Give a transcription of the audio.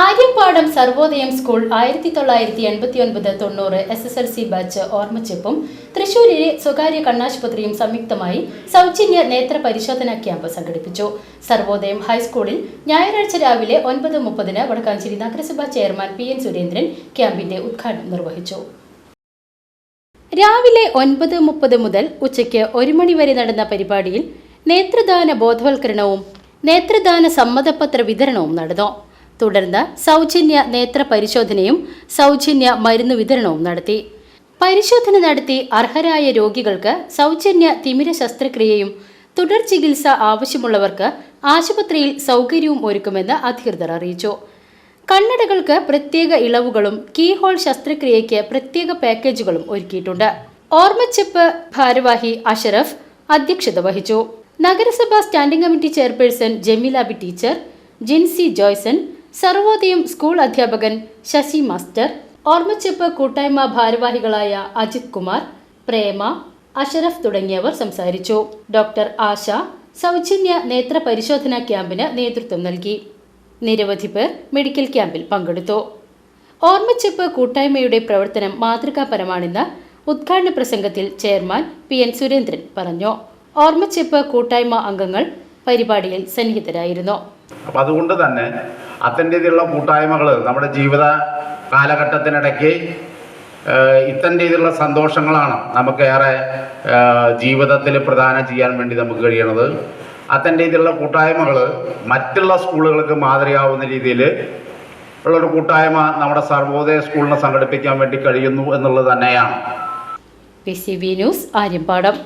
Aryappadam Sarvodayam school ആയിരത്തി തൊള്ളായിരത്തി എൺപത്തി ഒൻപത് തൊണ്ണൂറ് S S L C batch ഓർമ്മച്ചെപ്പും തൃശൂരിലെ സ്വകാര്യ കണ്ണാശുപത്രിയും സംയുക്തമായി സൗജന്യ നേത്ര പരിശോധനാ ക്യാമ്പ് സംഘടിപ്പിച്ചു. സർവോദയം ഹൈസ്കൂളിൽ ഞായറാഴ്ച രാവിലെ ഒൻപത് മുപ്പതിന് വടക്കാഞ്ചേരി നഗരസഭാ ചെയർമാൻ പി എൻ സുരേന്ദ്രൻ ക്യാമ്പിന്റെ ഉദ്ഘാടനം നിർവഹിച്ചു. രാവിലെ ഒൻപത് മുപ്പത് മുതൽ ഉച്ചയ്ക്ക് ഒരു മണി വരെ നടന്ന പരിപാടിയിൽ നേത്രദാന ബോധവൽക്കരണവും നേത്രദാന സമ്മതപത്ര വിതരണവും നടന്നു. തുടർന്ന് സൗജന്യ നേത്ര പരിശോധനയും സൗജന്യ മരുന്ന് വിതരണവും നടത്തി. പരിശോധന നടത്തി അർഹരായ രോഗികൾക്ക് സൗജന്യ തിമിര ശസ്ത്രക്രിയയും തുടർ ചികിത്സ ആവശ്യമുള്ളവർക്ക് ആശുപത്രിയിൽ സൗകര്യവും ഒരുക്കുമെന്ന് അധികൃതർ അറിയിച്ചു. കണ്ണടകൾക്ക് പ്രത്യേക ഇളവുകളും കീ ഹോൾ ശസ്ത്രക്രിയയ്ക്ക് പ്രത്യേക പാക്കേജുകളും ഒരുക്കിയിട്ടുണ്ട്. ഓർമ്മച്ചെപ്പ് ഭാരവാഹി അഷറഫ് അധ്യക്ഷത വഹിച്ചു. നഗരസഭാ standing committee chairperson Jameelabi teacher Jincy Joyson Sarvodayam school അധ്യാപകൻ ശശി മാസ്റ്റർ ഓർമ്മച്ചെപ്പ് കൂട്ടായ്മ ഭാരവാഹികളായ അജിത് കുമാർ പ്രേമ അഷറഫ് തുടങ്ങിയവർ സംസാരിച്ചു. ഡോക്ടർ ആശ സൗജന്യ നേത്ര പരിശോധനാ ക്യാമ്പിന് നേതൃത്വം നൽകി. നിരവധി പേർ മെഡിക്കൽ ക്യാമ്പിൽ പങ്കെടുത്തു. ഓർമ്മച്ചെപ്പ് കൂട്ടായ്മയുടെ പ്രവർത്തനം മാതൃകാപരമാണെന്ന് ഉദ്ഘാടന പ്രസംഗത്തിൽ ചെയർമാൻ പി എൻ സുരേന്ദ്രൻ പറഞ്ഞു. ഓർമ്മച്ചെപ്പ് കൂട്ടായ്മ അംഗങ്ങൾ പരിപാടിയിൽ സന്നിഹിതരായിരുന്നു. അതുകൊണ്ട് തന്നെ അത്തരം കൂട്ടായ്മകൾ നമ്മുടെ ജീവിത കാലഘട്ടത്തിനിടയ്ക്ക് ഇത്തരം രീതിയിലുള്ള സന്തോഷങ്ങളാണ് നമുക്കേറെ ജീവിതത്തിൽ പ്രദാനം ചെയ്യാൻ വേണ്ടി നമുക്ക് കഴിയണത്. അത്തരം രീതിയിലുള്ള കൂട്ടായ്മകൾ മറ്റുള്ള സ്കൂളുകൾക്ക് മാതൃകയാവുന്ന രീതിയിൽ ഉള്ളൊരു കൂട്ടായ്മ നമ്മുടെ സർവോദയ സ്കൂളിനെ സംഘടിപ്പിക്കാൻ വേണ്ടി കഴിയുന്നു എന്നുള്ളത് തന്നെയാണ്. ന്യൂസ് ആര്യമ്പാടം